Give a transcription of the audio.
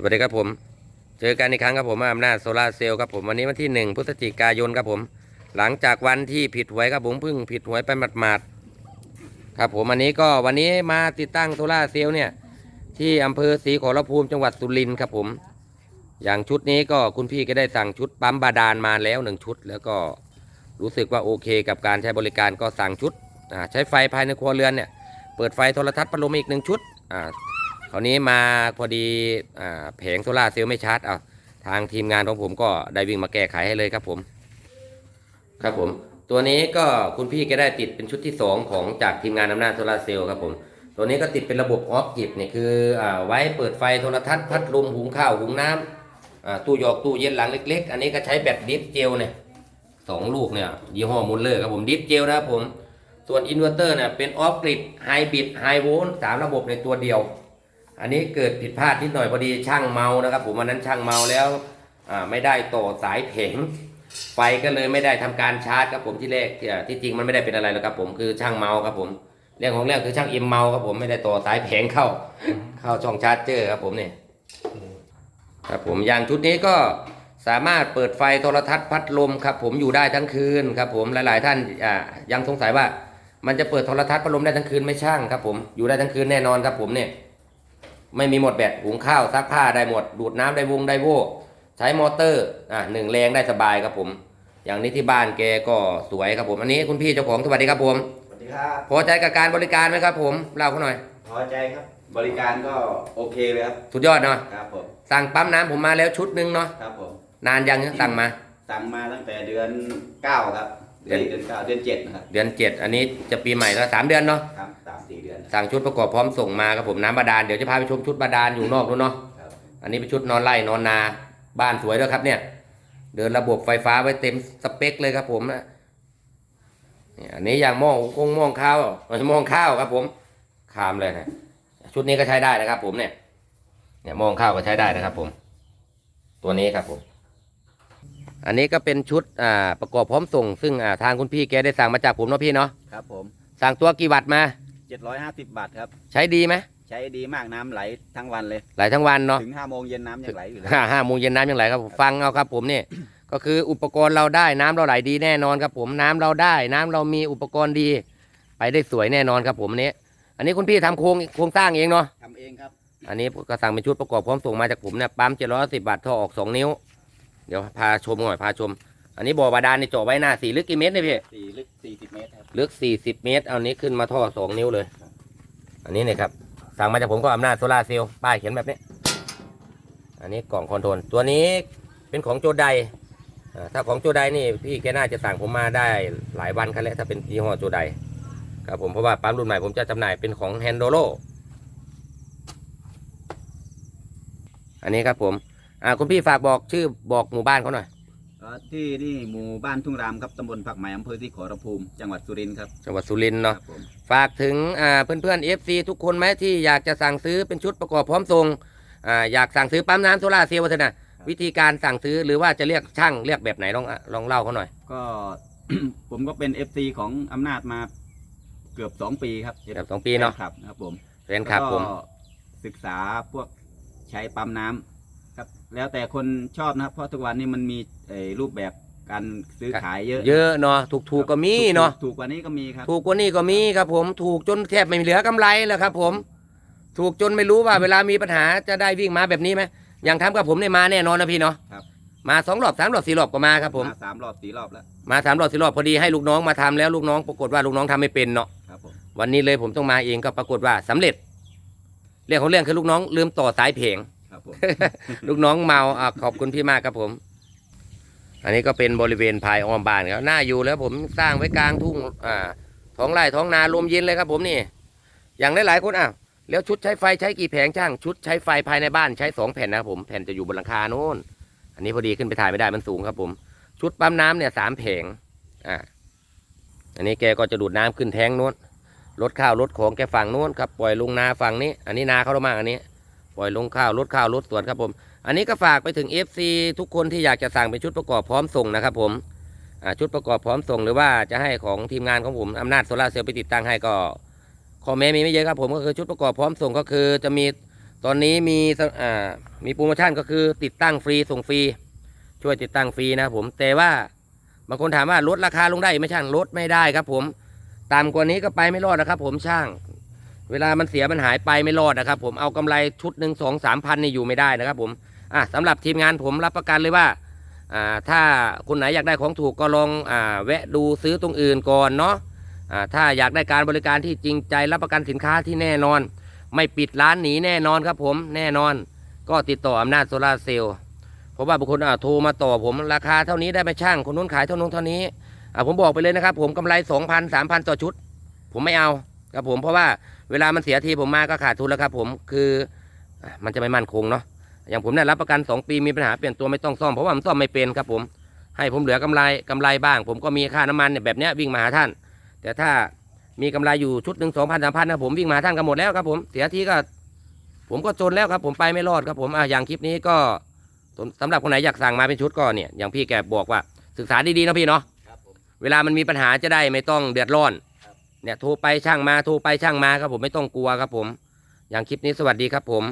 สวัสดีครับผม เจอกันอีกครั้งครับผมอำนาจโซลาเซลล์ครับผมวันนี้วันที่หนึ่งพฤศจิกายนครับผม หลังจากวันที่ผิดหวยครับผมเพิ่งผิดหวยไปหมาดๆครับผมอันนี้ก็วันนี้มาติดตั้งโซลาเซลล์เนี่ยที่อำเภอศรีขอรภูมิจังหวัดสุรินทร์ครับผม อย่างชุดนี้ก็คุณพี่ก็ได้สั่งชุดปั๊มบาดาลมาแล้วหนึ่งชุด แล้วก็รู้สึกว่าโอเค กับการใช้บริการก็สั่งชุดใช้ไฟภายในครัวเรือนเนี่ยเปิดไฟโทรทัศน์พัดลมอีกหนึ่งชุด คราวนี้มาพอดีอแผงโซล่าเซลล์ไม่ชาร์จเอาทางทีมงานของผมก็ได้วิ่งมาแก้ไขให้เลยครับผม ครับผม ตัวนี้ก็คุณพี่ก็ได้ติดเป็นชุดที่ 2 ของจากทีมงานอำนาจโซล่าเซลล์ครับผม ตัวนี้ก็ติดเป็นระบบออฟกิบเนี่ยคืออ่าไว้เปิดไฟโทรทัศน์พัดลมหุงข้าวหุงน้ำอ่าตู้หยอกตู้เย็นหลังเล็ก ๆ อันนี้ก็ใช้แบตดิฟเจลเนี่ยสองลูกเนี่ยยี่ห้อมุลเลอร์ครับผมดิฟเจลนะครับผมส่วนอินเวอร์เตอร์เนี่ยเป็นออฟกริดไฮบริดไฮโวลต์สามระบบในตัวเดียว อันนี้เกิดผิดพลาดนิดหน่อยพอดีช่างเมานะครับ ผมวันนั้นช่างเมาแล้วไม่ได้ต่อสายแผงไฟก็เลยไม่ได้ทำการชาร์จครับผมที่แรกที่จริงมันไม่ได้เป็นอะไรหรอกครับผมคือช่างเมาครับผมเรื่องของเรื่องคือช่างเอ็มเมาครับผมไม่ได้ต่อสายแผงเข้า เข้าช่องชาร์จเจอร์ครับผมเนี่ยครับผมอย่างชุดนี้ก็สามารถเปิดไฟโทรทัศน์พัดลมครับผมอยู่ได้ทั้งคืนครับผมหลายๆ ท่านอ่ายังสงสัยว่า มันจะเปิดโทรทัศน์พัดลมได้ทั้งคืนไม่ช่างครับผมอยู่ได้ทั้งคืนแน่นอนครับผมเนี่ย ไม่มีหมดแบตหุงข้าวซักผ้าได้หมด ดูดน้ำได้วงได้โวใช้มอเตอร์อะหนึ่งแรงได้สบายครับผม อย่างนี้ที่บ้านแกก็สวยครับผมอันนี้คุณพี่เจ้าของสวัสดีครับผมสวัสดีครับพอใจกับการบริการไหมครับ ผมเล่าเขาหน่อย พอใจครับ บริการก็โอเคเลยครับสุดยอดเนาะครับผมสั่งปั๊มน้ำผมมาแล้วชุดหนึ่งเนาะครับผมนานยังเนี่ยสั่งมาสั่งมาตั้งแต่เดือนเก้าครับเดืเดืออนนเดือนเก้าเดือนเจ็ดนะครับเดือนเจ็ดอันนี้จะปีใหม่แล้วสามเดือนเนาะครับ สามสี่เดือนสั่งชุดประกอบพร้อมส่งมาครับผมน้ำบาดาลเดี๋ยวจะพาไปชมชุดบาดาลอยู่นอกนู้นเนาะครับอันนี้เป็นชุดนอนไร่นอนนาบ้านสวยด้วยครับเนี่ย เดินระบบไฟฟ้าไว้เต็มสเปคเลยครับผมนะเนี่ยอันนี้อย่างหม้อหุงคงหม้อข้าวไม่ใช่หม้อข้าวครับผมคามเลยนะชุดนี้ก็ใช้ได้นะครับ ผมเนี่ย เนี่ยหม้อข้าวก็ใช้ได้นะครับ ผม ตัวนี้ครับผม อันนี้ก็เป็นชุดอ่าประกอบพร้อมส่ง ซึ่งอ่าทางคุณพี่แกได้สั่งมาจากผมเนาะพี่เนาะครับผม สั่งตัวกี่วัตต์มา เจ็ดร้อยห้าสิบบาทครับ ใช้ดีไหมใช้ดีมากน้ำไหลทั้งวันเลยหลายทั้งวันเนาะถึงห้าโมงเย็นน้ำยังไหลอยู่เลยห้าห้าโมงเย็นน้ำยังไหลครับผมฟังเอาครับผมเนี่ย ก็คืออุปกรณ์เราได้น้ำเราไหลดีแน่นอนครับผมน้ำเราได้ น้ำเรามีอุปกรณ์ดี ไปได้สวยแน่นอนครับผมเนี่ยอันนี้คุณพี่ทำโครงโครงสร้างเองเนาะ ทำเองครับ อันนี้ก็สั่งเป็นชุดประกอบพร้อมส่งมาจากผมเนี่ยปั๊มเจ็ดร้อยสิบบาทท่อออกสองนิ้ว เดี๋ยวพาชมหน่อยพาชม อันนี้บ่อบาดาลนี่เจาะไว้หน้าสี่ลึกกี่เมตรเนี่ยพี่สี่ลึกสี่สิบเมตรครับลึกสี่สิบเมตร เอานี้ขึ้นมาท่อสองนิ้วเลย อันนี้เนี่ยครับสั่งมาจากผมก็อำนาจโซลาร์เซลล์ป้ายเขียนแบบนี้ อันนี้กล่องคอนโทรลตัวนี้เป็นของโจไดอ่าถ้าของโจไดนี่พี่แกน่าจะสั่งผมมาได้หลายวันคันแล้วถ้าเป็นยี่ห้อโจไดครับผมเพราะว่าปั๊มรุ่นใหม่ผมจะจำหน่ายเป็นของแฮนโดโลอันนี้ครับผมอ่าคุณพี่ฝากบอกชื่อบอกหมู่บ้านเขาหน่อยเอ่อ ที่นี่หมู่บ้านทุ่งรามครับตำบลผักใหม่อำเภอที่ขอรภูมิ จังหวัดสุรินทร์ครับจังหวัดสุรินทร์คเนาะรับผมฝากถึงอ่าเพื่อนๆ FC ทุกคนไหมที่อยากจะสั่งซื้อเป็นชุดประกอบพร้อมส่งอ่าอยากสั่งซื้อปั๊มน้ำโซล่าร์เซลล์วัฒนะวิธีการสั่งซื้อหรือว่าจะเรียกช่างเรียกแบบไหนลองอะลองเล่าเขาหน่อย ก็ ผมก็เป็น FC ของอำนาจมาเกือบสองปีครับเกือบสองปีเนาะ ครับนะครับผมแฟนคลับผม แล้วก็ศึกษาพวกใช้ปั๊มน้ำ ครับแล้วแต่คนชอบนะครับ เพราะทุกวันนี้มันมีเอ่อรูปแบบการซื้อขายเยอะเยอะเนาะถูกถูกๆก็มีเนาะถูกถูกกว่านี้ก็มีครับ ถูกกว่านี้ก็มีครับผมถูกจนแทบไม่เหลือกำไรแล้วครับ ผม ถูกจนไม่รู้ว่าเวลามีปัญหาจะได้วิ่งมาแบบนี้ไหมอย่างทำกับผมเนี่ยมาแน่นอนนะพี่เนาะครับ มาสองรอบสามรอบสี่รอบก็มาครับผมาสามรอบสี่รอบแล้วมาสามรอบสี่รอบพอดีให้ลูกน้องมาทำแล้วลูกน้องปรากฏว่าลูกน้องทำไม่เป็นเนาะครับผมวันนี้เลยผมต้องมาเองก็ปรากฏว่าสำเร็จ เรื่องของเรื่องคือลูกน้องลืมต่อสายเพลง ครับผม ลูกน้องเมาอะขอบคุณพี่มากครับผม อันนี้ก็เป็นบริเวณภายอ้อมบ้านครับน่าอยู่แล้วผมสร้างไว้กลางทุ่งอ่าท้องไร่ท้องนาลมเย็นเลยครับผมนี่ อย่างหลายๆคนอะแล้วชุดใช้ไฟใช้กี่แผงช่าง ชุดใช้ไฟภายในบ้านใช้สองแผ่นนะครับผมแผ่นจะอยู่บนหลังคาโน้นอันนี้พอดีขึ้นไปถ่ายไม่ได้มันสูงครับผม ชุดปั๊มน้ำเนี่ยสามแผงอ่าอันนี้แกก็จะดูดน้ำขึ้นแทงโน้นรถข้าวรถของแกฝั่งโน้นครับปล่อยลงนาฝั่งนี้ อันนี้นาเขาเรามากอันนี้ ปล่อยลงข้าวรถข้าวรถสวนครับผม อันนี้ก็ฝากไปถึง FC ทุกคนที่อยากจะสั่งเป็นชุดประกอบพร้อมส่งนะครับผมชุดประกอบพร้อมส่งหรือว่าจะให้ของทีมงานของผมอำนาจโซลาเซลล์ไปติดตั้งให้ก็ข้อแม้มีไม่เยอะครับผมก็คือชุดประกอบพร้อมส่งก็คือจะมีตอนนี้มีอ่ามีโปรโมชั่นก็คือติดตั้งฟรีส่งฟรี ช่วยติดตั้งฟรีนะครับผมแต่ว่าบางคนถามว่าลดราคาลงได้ไหมช่างลดไม่ได้ครับผมต่ำกว่านี้ก็ไปไม่รอดนะครับผมช่าง เวลามันเสียมันหายไปไม่รอดนะครับผมเอากำไรชุดหนึ่งสองสามพันนี่อยู่ไม่ได้นะครับผมอะสำหรับทีมงานผมรับประกันเลยว่าอ่าถ้าคนไหนอยากได้ของถูกก็ลองอ่าแวะดูซื้อตรงอื่นก่อนเนาะอ่าถ้าอยากได้การบริการที่จริงใจรับประกันสินค้าที่แน่นอน ไม่ปิดร้านหนีแน่นอนครับผมแน่นอน ก็ติดต่ออำนาจโซลาร์เซลล์เพราะว่าบางคนอ่าโทรมาต่อผมราคาเท่านี้ได้ไหมช่างคนนู้นขายเท่านู้นเท่านี้อ่าผมบอกไปเลยนะครับผมกำไรสองพันสามพันต่อชุด ผมไม่เอาครับผมเพราะว่า เวลามันเสียทีผมมาก็ขาดทุนแล้วครับผมคืออะมันจะไม่มั่นคงเนาะอย่างผมเนี่ยรับประกัน 2 ปีมีปัญหาเปลี่ยนตัวไม่ต้องซ่อมเพราะว่ามันซ่อมไม่เป็นครับผมให้ผมเหลือกำไรกำไรบ้าง ผมก็มีค่าน้ำมันเนี่ยแบบเนี้ยวิ่งมาหาท่าน แต่ถ้ามีกำไรอยู่ชุดหนึ่งสองพันสามพันนะผมวิ่งมาหาท่านกันหมดแล้วครับผมเสียทีก็ ผมก็จนแล้วครับผมไปไม่รอดครับผมอะอย่างคลิปนี้ก็สำหรับคนไหนอยากสั่งมาเป็นชุดก็เนี่ยอย่างพี่แกบอกว่าศึกษาดีๆนะพี่เนาะครับผมเวลามันมีปัญหาจะได้ไม่ต้องเดือดร้อนครับ เนี่ยโทรไปช่างมาโทรไปช่างมาครับผมไม่ต้องกลัวครับผม อย่างคลิปนี้สวัสดีครับผม